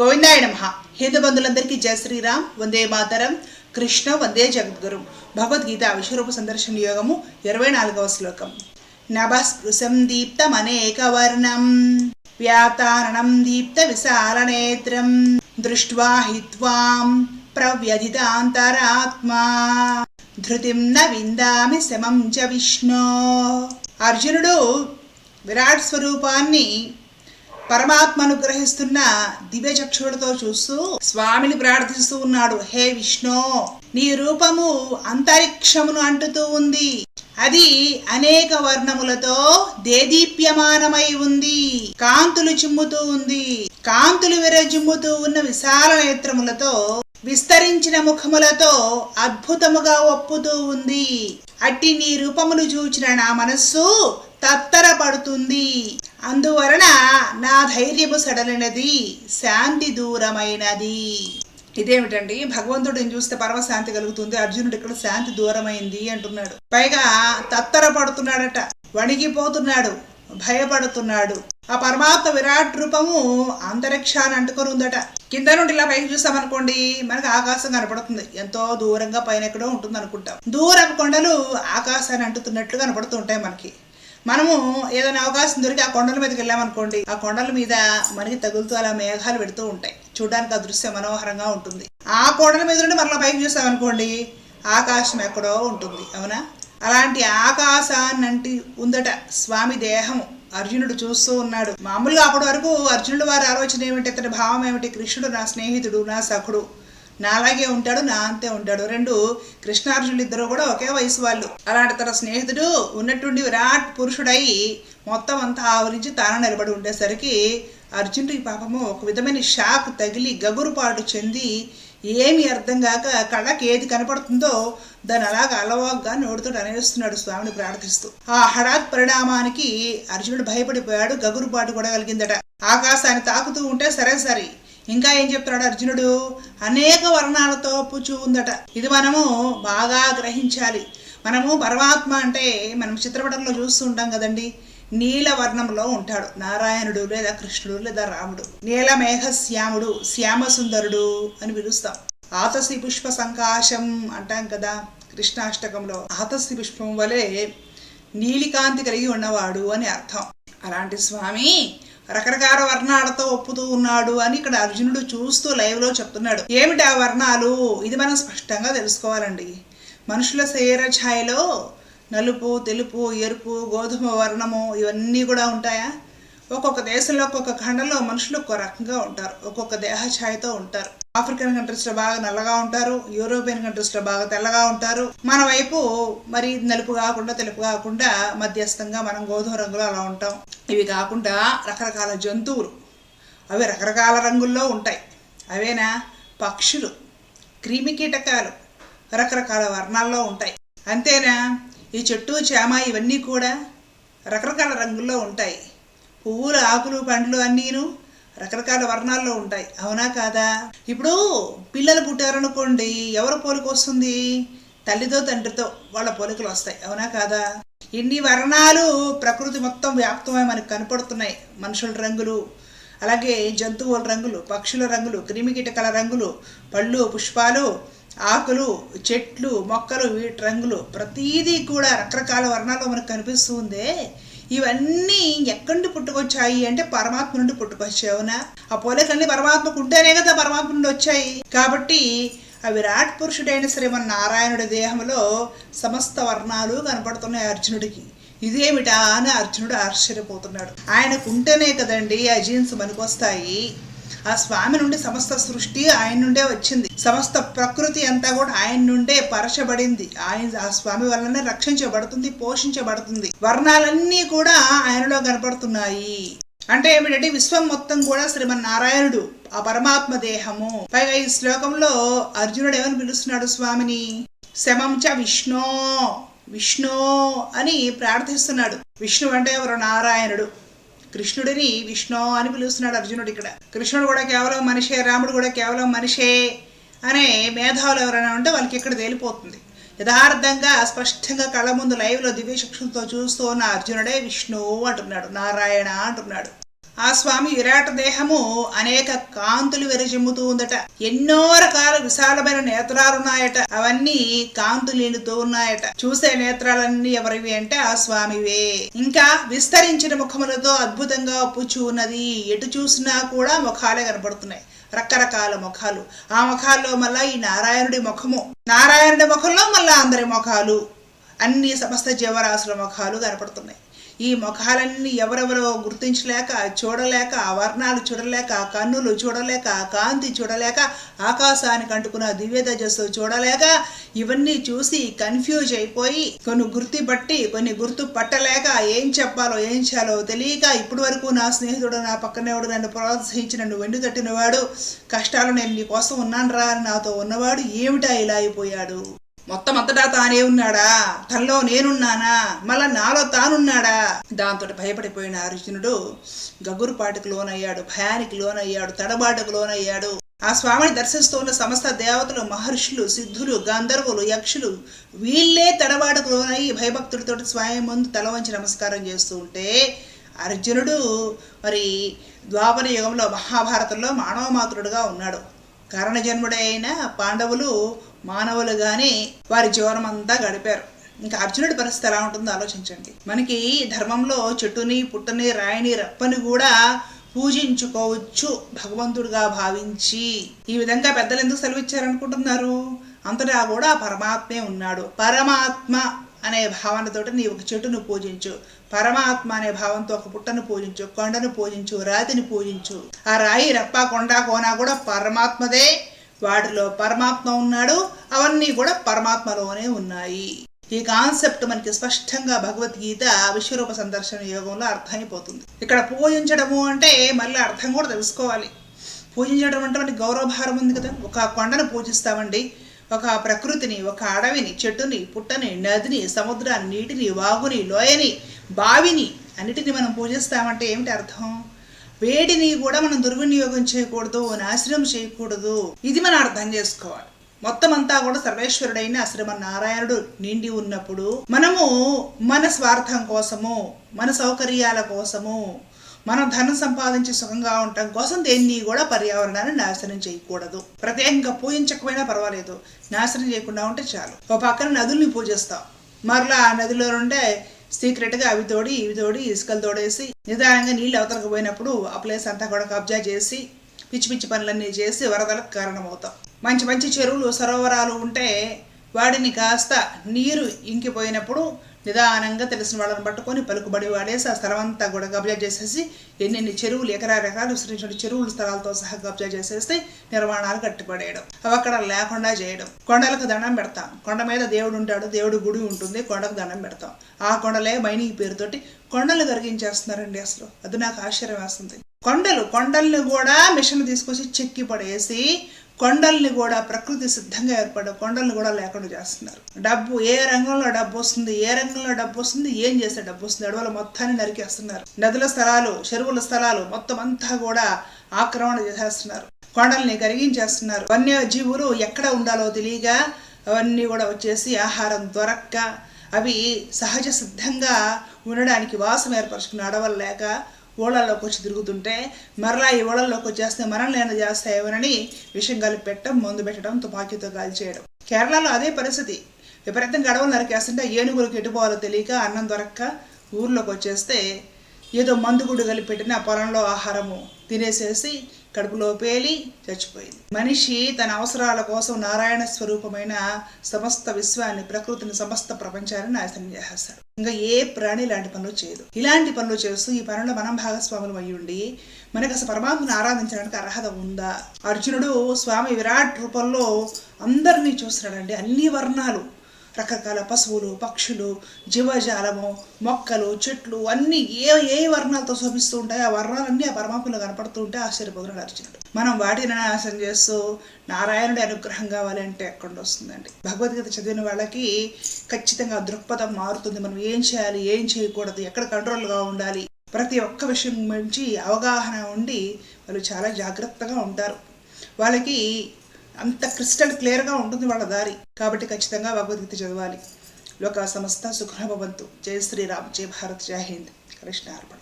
గోవిందాయ నమ. హిందూ బంధులందరికీ జయ శ్రీరామ్. వందే మాతరం. కృష్ణ వందే జగద్గురు. భగవద్గీత విశ్వరూప సందర్శన యోగము ఇరవై నాలుగవ శ్లోకం. నభస్పృశం దీప్తమనేకవర్ణం. వ్యాతారణం దీప్త విశాలనేత్రం దృష్ట్వా హి త్వాం ప్రవ్యధితాంతరాత్మా. ధృతిం న విందామి శమం చ విష్ణో. అర్జునుడు విరాట్ స్వరూపాన్ని పరమాత్మను గ్రహిస్తున్న దివ్య చక్షులతో చూస్తూ స్వామిని ప్రార్థిస్తూ ఉన్నాడు. హే విష్ణు నీ రూపము అంతరిక్షమును అంటుతూ ఉంది. అది అనేక వర్ణములతో దేదీప్యమానమై ఉంది. కాంతులు చిమ్ముతూ ఉంది. కాంతులు విరజిమ్ముతూ ఉన్న విశాల నేత్రములతో విస్తరించిన ముఖములతో అద్భుతముగా ఒప్పుతూ ఉంది. అట్టి నీ రూపమును చూచిన నా మనస్సు తత్తరపడుతుంది. అందువలన నా ధైర్యము సడలినది శాంతి దూరమైనది. ఇదేమిటండి? భగవంతుడిని చూస్తే పరమశాంతి కలుగుతుంది అర్జునుడు ఇక్కడ శాంతి దూరమైంది అంటున్నాడు. పైగా తత్తర పడుతున్నాడట వణిగిపోతున్నాడు భయపడుతున్నాడు. ఆ పరమాత్మ విరాట్ రూపము అంతరిక్షాన్ని అంటుకొని ఉందట. కింద నుండి ఇలా పైకి చూసామనుకోండి మనకు ఆకాశం కనపడుతుంది. ఎంతో దూరంగా పైన ఎక్కడో ఉంటుంది అనుకుంటాం దూరం కొండలు ఆకాశాన్ని అంటుతున్నట్లు కనపడుతుంటాయి మనకి. మనము ఏదైనా అవకాశం దొరికి ఆ కొండల మీదకి వెళ్ళామనుకోండి ఆ కొండల మీద మనకి తగులుతూ అలా మేఘాలు పెడుతూ ఉంటాయి. చూడడానికి ఆ దృశ్యం మనోహరంగా ఉంటుంది. ఆ కొండల మీద నుండి మరలా పైకి చూసామనుకోండి ఆకాశం ఎక్కడో ఉంటుంది. అవునా? అలాంటి ఆకాశాన్నంటి ఉందట స్వామి దేహము. అర్జునుడు చూస్తూ ఉన్నాడు. మామూలుగా అప్పటి వరకు అర్జునుడు వారి ఆలోచన ఏమిటి ఇతని భావం ఏమిటి కృష్ణుడు నా స్నేహితుడు నా సఖుడు నాలాగే ఉంటాడు నా అంతే ఉంటాడు. రెండు కృష్ణార్జునులు ఇద్దరు కూడా ఒకే వయసు వాళ్ళు. అలాంటి తన స్నేహితుడు ఉన్నట్టుండి విరాట్ పురుషుడై మొత్తం అంతా ఆవరించి తాను నిలబడి ఉండేసరికి అర్జునుడికి పాపము ఒక విధమైన షాక్ తగిలి గగురుపాటు చెంది ఏమి అర్థం కాక కళ్ళకి ఏది కనపడుతుందో దాన్ని అలాగ అలవాగ్గా నోటితో అనేస్తున్నాడు స్వామిని ప్రార్థిస్తూ. ఆ హఠాత్ పరిణామానికి అర్జునుడు భయపడిపోయాడు గగురుపాటు కూడా కలిగిందట. ఆకాశాన్ని తాకుతూ ఉంటే సరే సరే. ఇంకా ఏం చెప్తున్నాడు అర్జునుడు? అనేక వర్ణాలతో పుచ్చు ఉందట. ఇది మనము బాగా గ్రహించాలి. మనము పరమాత్మ అంటే మనం చిత్రపటంలో చూస్తూ ఉంటాం కదండి. నీల వర్ణంలో ఉంటాడు. నారాయణుడు లేదా కృష్ణుడు లేదా రాముడు. నీల మేఘశ్యాముడు శ్యామ సుందరుడు అని పిలుస్తాం. ఆతసి పుష్ప సంకాశం అంటాం కదా కృష్ణాష్టకంలో. ఆతసి పుష్పం వలె నీలికాంతి కలిగి ఉన్నవాడు అని అర్థం. అలాంటి స్వామి రకరకాల వర్ణాలతో ఒప్పుతూ ఉన్నాడు అని ఇక్కడ అర్జునుడు చూస్తూ లైవ్లో చెప్తున్నాడు. ఏమిటి ఆ వర్ణాలు? ఇది మనం స్పష్టంగా తెలుసుకోవాలండి. మనుషుల శరీర ఛాయలో నలుపు తెలుపు ఎరుపు గోధుమ వర్ణము ఇవన్నీ కూడా ఉంటాయా? ఒక్కొక్క దేశంలో ఒక్కొక్క ఖండంలో మనుషులు ఒక్కో రకంగా ఉంటారు. ఒక్కొక్క దేహ ఛాయతో ఉంటారు. ఆఫ్రికన్ కంట్రీస్లో బాగా నల్లగా ఉంటారు యూరోపియన్ కంట్రీస్లో బాగా తెల్లగా ఉంటారు. మన వైపు మరి నలుపు కాకుండా తెలుపు కాకుండా మధ్యస్థంగా మనం గోధుమ రంగులో అలా ఉంటాం. ఇవి కాకుండా రకరకాల జంతువులు అవి రకరకాల రంగుల్లో ఉంటాయి. అవేనా? పక్షులు క్రిమి కీటకాలు రకరకాల వర్ణాల్లో ఉంటాయి. అంతేనా? ఈ చెట్టు చేమ ఇవన్నీ కూడా రకరకాల రంగుల్లో ఉంటాయి. పువ్వులు ఆకులు పండ్లు అన్నీను రకరకాల వర్ణాల్లో ఉంటాయి. అవునా కాదా? ఇప్పుడు పిల్లలు పుట్టారనుకోండి ఎవరు పోలిక వస్తుంది? తల్లితో తండ్రితో వాళ్ళ పోలికలు వస్తాయి. అవునా కాదా? ఇన్ని వర్ణాలు ప్రకృతి మొత్తం వ్యాప్తమై మనకు కనపడుతున్నాయి. మనుషుల రంగులు అలాగే జంతువుల రంగులు పక్షుల రంగులు క్రిమికీటకాల రంగులు పళ్ళు పుష్పాలు ఆకులు చెట్లు మొక్కలు వీటి రంగులు ప్రతీదీ కూడా రకరకాల వర్ణాల్లో మనకు కనిపిస్తూ ఉందే. ఇవన్నీ ఎక్కడి నుండి పుట్టుకొచ్చాయి అంటే పరమాత్మ నుండి పుట్టుకొచ్చావునా ఆ పోలికలన్నీ పరమాత్మకు ఉంటేనే కదా పరమాత్మ నుండి వచ్చాయి. కాబట్టి ఆ విరాట్ పురుషుడైన శ్రీమన్ నారాయణుడి దేహంలో సమస్త వర్ణాలు కనపడుతున్నాయి అర్జునుడికి. ఇదేమిటా అని అర్జునుడు ఆశ్చర్యపోతున్నాడు. ఆయనకు ఉంటేనే కదండి ఆ జీన్స్ మనకొస్తాయి. ఆ స్వామి నుండి సమస్త సృష్టి ఆయన నుండే వచ్చింది. సమస్త ప్రకృతి అంతా కూడా ఆయన నుండే పరచబడింది. ఆయన ఆ స్వామి వల్లనే రక్షించబడుతుంది పోషించబడుతుంది. వర్ణాలన్నీ కూడా ఆయనలో కనపడుతున్నాయి. అంటే ఏమిటంటే విశ్వం మొత్తం కూడా శ్రీమన్నారాయణుడు ఆ పరమాత్మ దేహము. పైగా ఈ శ్లోకంలో అర్జునుడు ఏమని పిలుస్తున్నాడు స్వామిని? శమంచ విష్ణో విష్ణో అని ప్రార్థిస్తున్నాడు. విష్ణు అంటే ఎవరు? నారాయణుడు. కృష్ణుడిని విష్ణు అని పిలుస్తున్నాడు అర్జునుడు ఇక్కడ. కృష్ణుడు కూడా కేవలం మనిషే రాముడు కూడా కేవలం మనిషే అనే మేధావులు ఎవరైనా ఉంటే వాళ్ళకి ఇక్కడ తేలిపోతుంది. యథార్థంగా స్పష్టంగా కళ్ళ ముందు లైవ్లో దివ్య చక్షులతో చూస్తూ ఉన్న అర్జునుడే విష్ణువు అంటున్నాడు నారాయణ అంటున్నాడు. ఆ స్వామి విరాట దేహము అనేక కాంతులు వెరజిమ్ముతూ ఉందట. ఎన్నో రకాల విశాలమైన నేత్రాలున్నాయట. అవన్నీ కాంతులీనుతూ ఉన్నాయట. చూసే నేత్రాలన్నీ ఎవరివి అంటే ఆ స్వామివే. ఇంకా విస్తరించిన ముఖములతో అద్భుతంగా పుచ్చు ఉన్నది ఎటు చూసినా కూడా ముఖాలే కనబడుతున్నాయి రకరకాల ముఖాలు. ఆ ముఖాల్లో మళ్ళా ఈ నారాయణుడి ముఖము. నారాయణుడి ముఖంలో మళ్ళా అందరి ముఖాలు. అన్ని సమస్త జీవరాశుల ముఖాలు కనపడుతున్నాయి. ఈ ముఖాలన్నీ ఎవరెవరో గుర్తించలేక చూడలేక వర్ణాలు చూడలేక కన్నులు చూడలేక కాంతి చూడలేక ఆకాశానికి అంటుకున్న దివ్య తేజస్సు చూడలేక ఇవన్నీ చూసి కన్ఫ్యూజ్ అయిపోయి కొన్ని గుర్తుపట్టి కొన్ని గుర్తు పట్టలేక ఏం చెప్పాలో ఏం చేయాలో తెలియక ఇప్పటి వరకు నా స్నేహితుడు నా పక్కనేవాడు నన్ను ప్రోత్సహించి నన్ను వెండు తట్టినవాడు. కష్టాలు నేను నీ కోసం ఉన్నాను రా అని నాతో ఉన్నవాడు ఏమిటా ఇలా అయిపోయాడు? మొత్తం అంతటా తానే ఉన్నాడా? తనలో నేనున్నానా? మళ్ళా నాలో తానున్నాడా? దాంతో భయపడిపోయిన అర్జునుడు గగురుపాటుకు లోనయ్యాడు భయానికి లోనయ్యాడు తడబాటుకు లోనయ్యాడు. ఆ స్వామిని దర్శిస్తూ ఉన్న సమస్త దేవతలు మహర్షులు సిద్ధులు గంధర్వులు యక్షులు వీళ్ళే తడబాటుకు లోనయ్యి భయభక్తులతో స్వామి ముందు తల వంచి నమస్కారం చేస్తూ ఉంటే అర్జునుడు మరి ద్వాపర యుగంలో మహాభారతంలో మానవ మాతృడుగా ఉన్నాడు కారణజన్ముడైన పాండవులు మానవులుగానే వారి జీవనం అంతా గడిపారు. ఇంకా అర్జునుడి పరిస్థితి ఎలా ఉంటుందో ఆలోచించండి. మనకి ధర్మంలో చెట్టుని పుట్టని రాయిని రప్పని కూడా పూజించుకోవచ్చు భగవంతుడిగా భావించి. ఈ విధంగా పెద్దలు ఎందుకు సెలవిచ్చారనుకుంటున్నారు? అంతటా కూడా పరమాత్మే ఉన్నాడు. పరమాత్మ అనే భావనతోటి నీ ఒక చెట్టును పూజించు. పరమాత్మ అనే భావంతో ఒక పుట్టను పూజించు కొండను పూజించు రాతిని పూజించు. ఆ రాయి రప్ప కొండ కోన కూడా పరమాత్మదే. వాటిలో పరమాత్మ ఉన్నాడు అవన్నీ కూడా పరమాత్మలోనే ఉన్నాయి. ఈ కాన్సెప్ట్ మనకి స్పష్టంగా భగవద్గీత విశ్వరూప సందర్శన యోగంలో అర్థమైపోతుంది. ఇక్కడ పూజించడము అంటే మళ్ళీ అర్థం కూడా తెలుసుకోవాలి. పూజించడం అంటే మనకి గౌరవభారం ఉంది కదా. ఒక కొండను పూజిస్తామండి. ఒక ప్రకృతిని ఒక అడవిని చెట్టుని పుట్టని నదిని సముద్రాన్ని నీటిని వాగుని లోయని బావిని అన్నిటిని మనం పూజిస్తామంటే ఏమిటి అర్థం? వేడిని కూడా మనం దుర్వినియోగం చేయకూడదు నాశనం చేయకూడదు. ఇది మనం అర్థం చేసుకోవాలి. మొత్తం అంతా కూడా సర్వేశ్వరుడైన శ్రీమ నారాయణుడు నిండి ఉన్నప్పుడు మనము మన స్వార్థం కోసము మన సౌకర్యాల కోసము మనం ధనం సంపాదించి సుఖంగా ఉండటం కోసం దేన్ని కూడా పర్యావరణాన్ని నాశనం చేయకూడదు. ప్రత్యేకంగా పూజించకపోయినా పర్వాలేదు. నాశనం చేయకుండా ఉంటే చాలు. ఒక పక్కన నదుల్ని పూజిస్తాం. మరలా ఆ నదిలో నుండే సీక్రెట్గా అవి తోడి ఇవి తోడి ఇసుకలు తోడేసి నిదానంగా నీళ్ళు అవతలకు పోయినప్పుడు ఆ ప్లేస్ అంతా కూడా కబ్జా చేసి పిచ్చి పిచ్చి పనులన్నీ చేసి వరదలకు కారణమవుతాం. మంచి మంచి చెరువులు సరోవరాలు ఉంటే వాడిని కాస్త నీరు ఇంకిపోయినప్పుడు నిదానంగా తెలిసిన వాళ్ళని పట్టుకొని పలుకుబడి వాడేసి ఆ స్థలం అంతా కూడా కబ్జా చేసేసి ఎన్నెన్ని చెరువులు ఎకరా రకాలు విస్తరించిన చెరువులు స్థలాలతో సహా కబ్జా చేసేస్తే నిర్మాణాలు కట్టిపడేయడం అవి అక్కడ లేకుండా చేయడం. కొండలకు దండం పెడతాం. కొండ మీద దేవుడు ఉంటాడు దేవుడు గుడి ఉంటుంది కొండకు దండం పెడతాం. ఆ కొండలే మైనింగ్ పేరుతోటి కొండలు కరిగించేస్తున్నారండి అసలు. అది నాకు ఆశ్చర్యం వేస్తుంది. కొండలు కొండల్ని కూడా మిషన్ తీసుకొచ్చి చెక్కి పడేసి కొండల్ని కూడా ప్రకృతి సిద్ధంగా ఏర్పడే కొండల్ని కూడా లేకుండా చేస్తున్నారు. డబ్బు ఏ రంగంలో డబ్బు వస్తుంది ఏ రంగంలో డబ్బు వస్తుంది ఏం చేస్తే డబ్బు వస్తుంది అడవుల మొత్తాన్ని నరికేస్తున్నారు. నదుల స్థలాలు చెరువుల స్థలాలు మొత్తం అంతా కూడా ఆక్రమణ చేసేస్తున్నారు. కొండల్ని కరిగించేస్తున్నారు. వన్యజీవులు ఎక్కడ ఉండాలో తెలియక అవన్నీ కూడా వచ్చేసి ఆహారం దొరక్క అవి సహజ సిద్ధంగా ఉండడానికి వాసం ఏర్పరచుకున్న అడవులు లేక ఓళ్ళల్లోకి వచ్చి తిరుగుతుంటే మరలా ఈ ఓళ్ళల్లోకి వచ్చేస్తే మనల్ని ఏమైనా చేస్తాయేమోనని విషం కలిపి పెట్టడం మందు పెట్టడం తుపాకీతో గాలి చేయడం. కేరళలో అదే పరిస్థితి. విపరీతంగా అడవులు నరికేస్తుంటే ఏనుగులకు ఎటుపోవాలో తెలియక అన్నం దొరక్క ఊర్లోకి వచ్చేస్తే ఏదో మందు గుడి కలిపి పెట్టిన పొలంలో ఆహారము తినేసేసి కడుపులో పేలి చచ్చిపోయింది. మనిషి తన అవసరాల కోసం నారాయణ స్వరూపమైన సమస్త విశ్వాన్ని ప్రకృతిని సమస్త ప్రపంచాన్ని నాశనం చేసేస్తాడు. ఇంకా ఏ ప్రాణి ఇలాంటి పనులు చేయదు. ఇలాంటి పనులు చేస్తూ ఈ పనుల్లో మనం భాగస్వాములు అయ్యి ఉండి మనకు అసలు పరమాత్మను ఆరాధించడానికి అర్హత ఉందా? అర్జునుడు స్వామి విరాట్ రూపంలో అందరినీ చూస్తున్నాడండి. అన్ని వర్ణాలు. రకరకాల పశువులు పక్షులు జీవజాలము మొక్కలు చెట్లు అన్నీ ఏ ఏ వర్ణాలతో శోభిస్తూ ఉంటాయి ఆ వర్ణాలన్నీ ఆ పరమాత్మలో కనపడుతూ ఉంటే ఆశ్చర్యపోతున్నాడు అర్జునుడు మనం వాటిని నాశనం చేస్తూ నారాయణుడి అనుగ్రహం కావాలి అంటే ఎక్కడ వస్తుందండి? భగవద్గీత చదివిన వాళ్ళకి ఖచ్చితంగా దృక్పథం మారుతుంది. మనం ఏం చేయాలి ఏం చేయకూడదు ఎక్కడ కంట్రోల్గా ఉండాలి ప్రతి ఒక్క విషయం గురించి అవగాహన ఉండి వాళ్ళు చాలా జాగ్రత్తగా ఉంటారు. వాళ్ళకి అంత క్రిస్టల్ క్లియర్గా ఉంటుంది వాళ్ళ దారి. కాబట్టి ఖచ్చితంగా భగవద్గీత చదవాలి. లోక సమస్త సుఖభవంతు జయ శ్రీరామ్. జై భారత్. జై హింద్. కృష్ణ అర్పణ.